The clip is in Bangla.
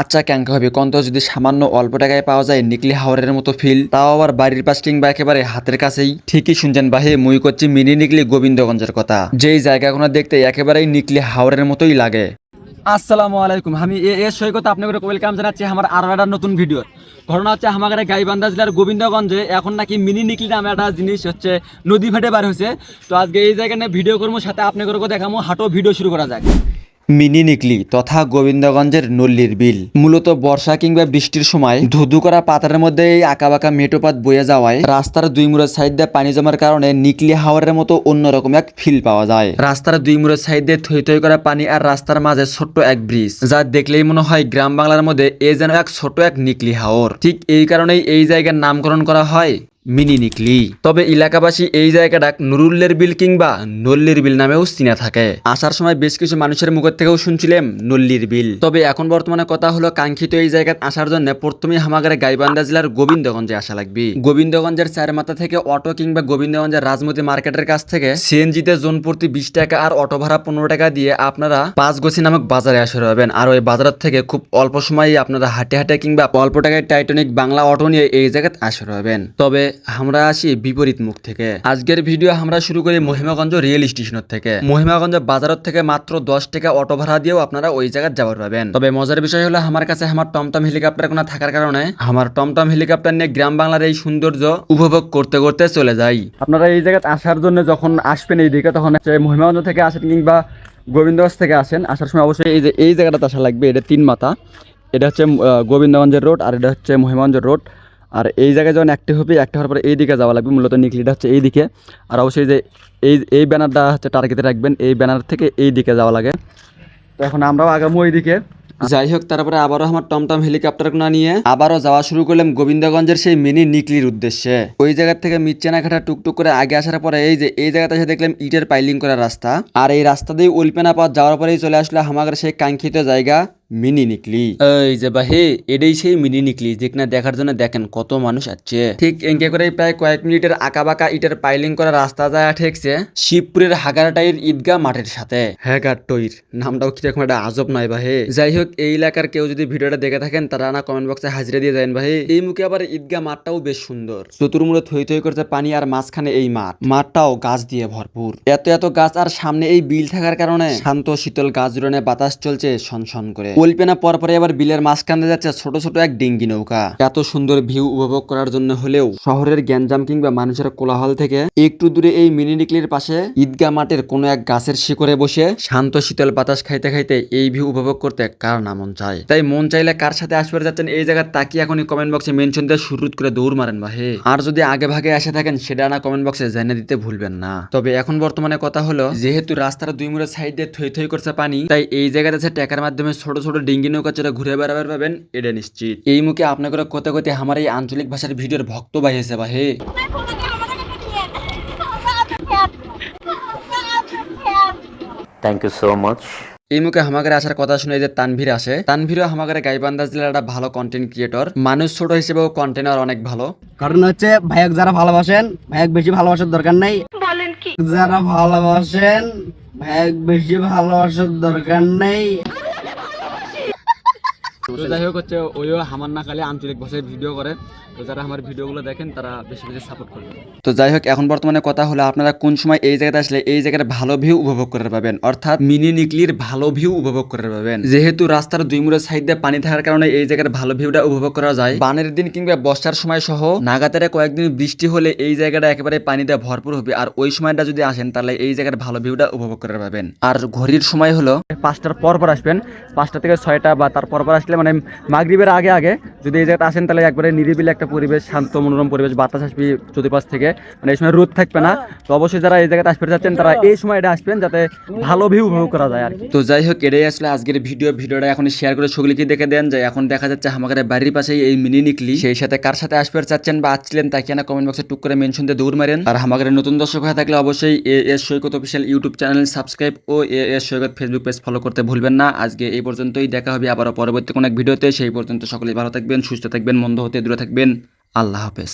আচ্ছা ক্যাঙ্কা হবে। কন্ত যদি সামান্য অল্প টাকায় পাওয়া যায়, নিকলি হাওড়ের মতো ফিল তাও আবার বাড়ির পাশ কিংবা একেবারে হাতের কাছেই। ঠিকই শুনছেন বাহে, মুই করছি মিনি নিকলি গোবিন্দগঞ্জের কথা। যেই জায়গাগুলো দেখতে একেবারেই নিকলি হাওড়ের মতোই লাগে। আসসালামু আলাইকুম। আমি এ এর সৈকত আপনাকে ওয়েলকাম জানাচ্ছি আমার আরও একটা নতুন ভিডিও ঘটনা হচ্ছে আমাদের গাইবান্ধা জেলার গোবিন্দগঞ্জে এখন নাকি মিনি নিকলি নামে একটা জিনিস হচ্ছে নদী ফেটে বার হয়েছে। তো আজকে এই জায়গায় ভিডিও করব, সাথে আপনাকে দেখাবো, হাঁটো ভিডিও শুরু করা যাক। মিনি নিকলি তথা গোবিন্দগঞ্জের নল্লির বিল। মূলত বর্ষা কিংবা বৃষ্টির সময় ধুধু করা পাতার মধ্যে এই আঁকাবাঁকা মেটোপাত বয়ে যাওয়ায় রাস্তার দুই মুড়ের সাইড দিয়ে পানি জমার কারণে নিকলি হাওয়ারের মতো অন্যরকম এক ফিল পাওয়া যায়। রাস্তার দুই মুড়ের সাইড দিয়ে থই থই করা পানি আর রাস্তার মাঝে ছোট্ট এক ব্রিজ, যা দেখলেই মনে হয় গ্রাম বাংলার মধ্যে এ যেন এক ছোট এক নিকলি হাওর। ঠিক এই কারণেই এই জায়গার নামকরণ করা হয় মিনি নিকলি। তবে এলাকাবাসী এই জায়গাটা নুরুল্লের বিল কিংবা নল্লির বিল নামেও চিনে থাকে। আসার সময় বেশ কিছু মানুষের মুখের থেকেও শুনছিলাম নল্লির বিল। তবে এখন বর্তমানে কথা হলো কাঙ্ক্ষিত এই জায়গায় আসার জন্য প্রথমেই হামাগারে গাইবান্ধা জেলার গোবিন্দগঞ্জে আসা লাগবে। গোবিন্দগঞ্জের চারমাথা থেকে অটো কিংবা গোবিন্দগঞ্জের রাজমতি মার্কেটের কাছ থেকে সিএনজিতে জোন প্রতি বিশ টাকা আর অটো ভাড়া পনেরো টাকা দিয়ে আপনারা পাঁচগছি নামক বাজারে আসে পাবেন। আর ওই বাজার থেকে খুব অল্প সময়ে আপনারা হাঁটে হাঁটে কিংবা অল্প টাকায় টাইটানিক বাংলা অটো নিয়ে এই জায়গায় আসে পাবেন। তবে আমরা আসি বিপরীত মুখ থেকে। আজকের ভিডিও আমরা শুরু করি মহিমাগঞ্জ রেল স্টেশনের থেকে। মহিমাগঞ্জ বাজার থেকে মাত্র দশ টাকা অটো ভাড়া দিয়েও আপনারা ওই জায়গায় যাবার পাবেন। তবে মজার বিষয় হলো, আমার কাছে আমার টমটম হেলিকপ্টার কোনো থাকার কারণে আমার টমটম হেলিকপ্টার নিয়ে গ্রাম বাংলার এই সৌন্দর্য উপভোগ করতে করতে চলে যাই। আপনারা এই জায়গায় আসার জন্য যখন আসবেন এই দিকে তখন মহিমাগঞ্জ থেকে আসেন কিংবা গোবিন্দগঞ্জ থেকে আসেন, আসার সময় অবশ্যই এই যে, এই জায়গাটাতে আসা লাগবে। এটা তিন মাথা। এটা হচ্ছে গোবিন্দগঞ্জের রোড আর এটা হচ্ছে মহিমাগঞ্জের রোড আর এই জায়গায় যখন অ্যাক্টিভ হবে অ্যাক্টিভ হওয়ার পরে এই দিকে যাওয়া লাগবে, মূলত নিকলিটা হচ্ছে এই দিকে। আর অবশ্যই যে এই এই ব্যানারটা হচ্ছে টার্গেটে রাখবেন, এই ব্যানার থেকে এই দিকে যাওয়া লাগে। তো এখন আমরাও আগামো ওই দিকে। যাই হোক, তারপরে আবারও আমার টমটম হেলিকপ্টার না নিয়ে আবারও যাওয়া শুরু করলাম গোবিন্দগঞ্জের সেই মিনি নিকলির উদ্দেশ্যে। ওই জায়গা থেকে মিচ্ছেনাঘাটা টুকটুক করে আগে আসার পরে এই যে, এই জায়গাতে এসে দেখলাম ইটের পাইলিং করা রাস্তা। আর এই রাস্তা দিয়ে উল্পেনা পথ যাওয়ার পরেই চলে আসলো আমাদের সেই কাঙ্ক্ষিত জায়গা। মিনি নিকলি এই যে বাহে এটাই সেই মিনি নিকলি যেখানে দেখার জন্য দেখেন কত মানুষ আছে ঠিক এঙ্কে করে প্রায় কয়েক মিনিটের আঁকা বাঁকা ইটের পাইলিং করা রাস্তা যায় ঠেকছে শিবপুরের হাগারাটাইর ঈদগাহ মাঠের সাথে। হ্যাগার টইর নামটাও কীরকম একটা আজব নয় বাহে। যাই হোক এই এলাকার কেউ যদি ভিডিওটা দেখে থাকেন তারা না কমেন্ট বক্সে হাজিরা দিয়ে যাবেন ভাই এই মুখে আবার ঈদগা মাঠটাও বেশ সুন্দর। চতুর্মূলে থই থই করছে পানি আর মাঝখানে এই মাঠ। মাঠটাও গাছ দিয়ে ভরপুর। এত এত গাছ আর সামনে এই বিল থাকার কারণে শান্ত শীতল গাছ জুড়ে বাতাস চলছে সনসন করে। কল্পনা পর পরে আবার বিলের মাঝখানে যাচ্ছে ছোট ছোট এক ডিঙ্গি নৌকা। এত সুন্দর ভিউ উপভোগ করার জন্য হলেও শহরের গ্যাঞ্জাম কিংবা মানুষের কোলাহল থেকে একটু দূরে এই মিনি নিকলির পাশে ঈদগাহ মাঠের কোনো এক গাছের শিকড়ে বসে শান্ত শীতল বাতাস খাইতে খাইতে এই ভিউ উপভোগ করতে কার না মন চায়? তাই মন চাইলে কার সাথে আসবে যাচ্ছেন এই জায়গায় তাকিয়ে এখনই কমেন্ট বক্সে মেনশন দিয়ে শুরু করে দৌড় মারেন ভাই আর যদি আগে ভাগে এসে থাকেন, সেটা না কমেন্ট বক্সে জানিয়ে দিতে ভুলবেন না। তবে এখন বর্তমানে কথা হলো, যেহেতু রাস্তার দুই মুড়ের সাইড দিয়ে থই থই করছে পানি, তাই এই জায়গাতে আছে টাকার মাধ্যমে ছোট ছোট ডিঙ্গি নৌকা চড়ে ঘুরে বেড়াবার পাবেন এটা নিশ্চিত। এই মুখে আপনাকে কোতে কোতে আমার এই আঞ্চলিক ভাষার ভিডিওর ভক্ত ভাই Thank you so much. এই মুখে হামাগারে আসার কথা শুনে যে তানভীর আসে তানভীরও হামাগারে গাইবান্ধা জেলার একটা ভালো কন্টেন্ট ক্রিয়েটর মানুষ ছোট হিসেবেও কন্টেনার অনেক ভালো। কারণ হচ্ছে ভাইক যারা ভালোবাসেন ভাইয়াক বেশি ভালোবাসার দরকার নাই। বলেন কি? যারা ভালোবাসেন ভাইক বেশি ভালোবাসার দরকার নেই। তো যাই হোক হচ্ছে ওইও আমার না খালি আঞ্চলিক ভাষায় ভিডিও করে। তো যারা আমার ভিডিওগুলো দেখেন তারা বেশি বেশি সাপোর্ট করবেন তো যাই হোক এখন বর্তমানে কথা হলো আপনারা কোন সময় এই জায়গাতে আসলে এই জায়গার ভালো ভিউ উপভোগ করে পাবেন অর্থাৎ মিনি নিকলির ভালো ভিউ উপভোগ করে পাবেন যেহেতু রাস্তার দুই মুড়ের সাইড দিয়ে পানি থাকার কারণে এই জায়গার ভালো ভিউটা উপভোগ করা যায়। বানের দিন কিংবা বর্ষার সময় সহ নাগাতারে কয়েকদিন বৃষ্টি হলে এই জায়গাটা একেবারে পানি দিয়ে ভরপুর হবে। আর ওই সময়টা যদি আসেন তাহলে এই জায়গার ভালো ভিউটা উপভোগ করে পাবেন আর ঘড়ির সময় হলো পাঁচটার পর পর আসবেন। পাঁচটা থেকে ছয়টা বা তার পর পর আসলে মানে মাগরিবের আগে আগে যদি এই জায়গাটা আসেন, তাহলে একবারে নিরিবিলি একটা পরিবেশ, শান্ত, মনোরম পরিবেশ, বাতাস আসবে চতুর্পাশ থেকে। মানে এই সময় রোদ থাকবে না। তো অবশ্যই যারা এই জায়গাতে আসতে যাচ্ছেন তারা এই সময় এটা আসবেন, যাতে ভালো ভিউ উপভোগ করা যায় আর তো যাই হোক, এটাই আসলে আজকের ভিডিও ভিডিওটা এখন শেয়ার করে সকলকে দেখে দেন। যে এখন দেখা যাচ্ছে আমাদের বাড়ির পাশেই এই মিনি নিকলি সেই সাথে কার সাথে আসতে চাচ্ছেন বা আসছিলেন তাকে না কমেন্ট বক্সে টুক করে মেনশন দিয়ে দৌড় মারেন। আর আমাদের নতুন দর্শক হয়ে থাকলে অবশ্যই A S Saikat official YouTube channel subscribe O A S Saikat Facebook page follow করতে ভুলবেন না। আজকে এই পর্যন্তই, দেখা হবে আবার পরবর্তী কোনো এক ভিডিওতে সেই পর্যন্ত সকলেই ভালো থাকবেন, সুস্থ থাকবেন, মন্দ হতে দূরে থাকবেন। আল্লাহ হাফেজ।